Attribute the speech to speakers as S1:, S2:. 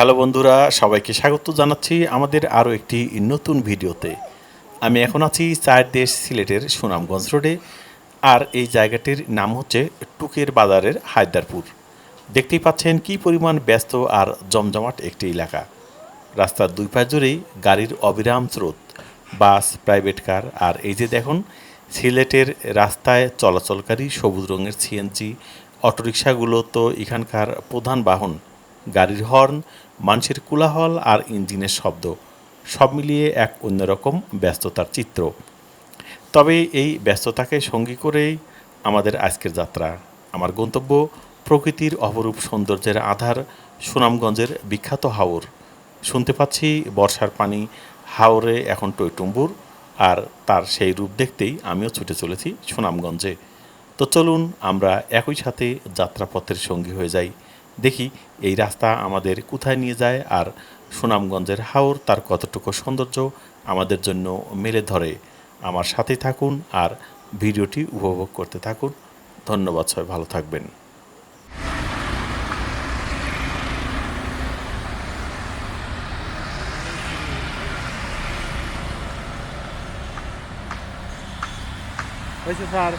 S1: Hello বন্ধুরা, সবাইকে স্বাগত জানাচ্ছি আমাদের আরও একটি নতুন ভিডিওতে। আমি এখন আছি চার দেশ সিলেটের সুনামগঞ্জ রোডে, আর এই জায়গাটির নাম হচ্ছে টুকের বাজারের হায়দারপুর। দেখতেই পাচ্ছেন কি পরিমাণ ব্যস্ত আর জমজমাট একটি এলাকা। রাস্তার দুই পাশ জুড়েই গাড়ির অবিরাম স্রোত, বাস, প্রাইভেট কার, আর এই যে দেখুন, সিলেটের রাস্তায় চলাচলকারী সবুজ রঙের সিএনজি, অটোরিকশাগুলো তো এখানকার প্রধান বাহন গাড়ির হর্ন, মানুষের কোলাহল আর ইঞ্জিনের শব্দ, সব মিলিয়ে এক অন্যরকম ব্যস্ততার চিত্র। তবে এই ব্যস্ততাকে সঙ্গী করেই আমাদের আজকের যাত্রা। আমার গন্তব্য প্রকৃতির অপরূপ সৌন্দর্যের আধার সুনামগঞ্জের বিখ্যাত হাওর। শুনতে পাচ্ছি বর্ষার পানি, হাওরে এখন টইটুম্বুর আর তার সেই রূপ দেখতেই আমিও ছুটে চলেছি সুনামগঞ্জে। তো চলুন আমরা একই সাথে যাত্রাপথের সঙ্গী হয়ে যাই। দেখি এই রাস্তা আমাদের কোথায় নিয়ে যায় আর সুনামগঞ্জের হাওর তার কতটুকু সৌন্দর্য আমাদের জন্য মেলে ধরে। আমার সাথে থাকুন আর ভিডিওটি উপভোগ করতে থাকুন। ধন্যবাদ, সবাই ভালো থাকবেন।
S2: হয়েছে, স্যার।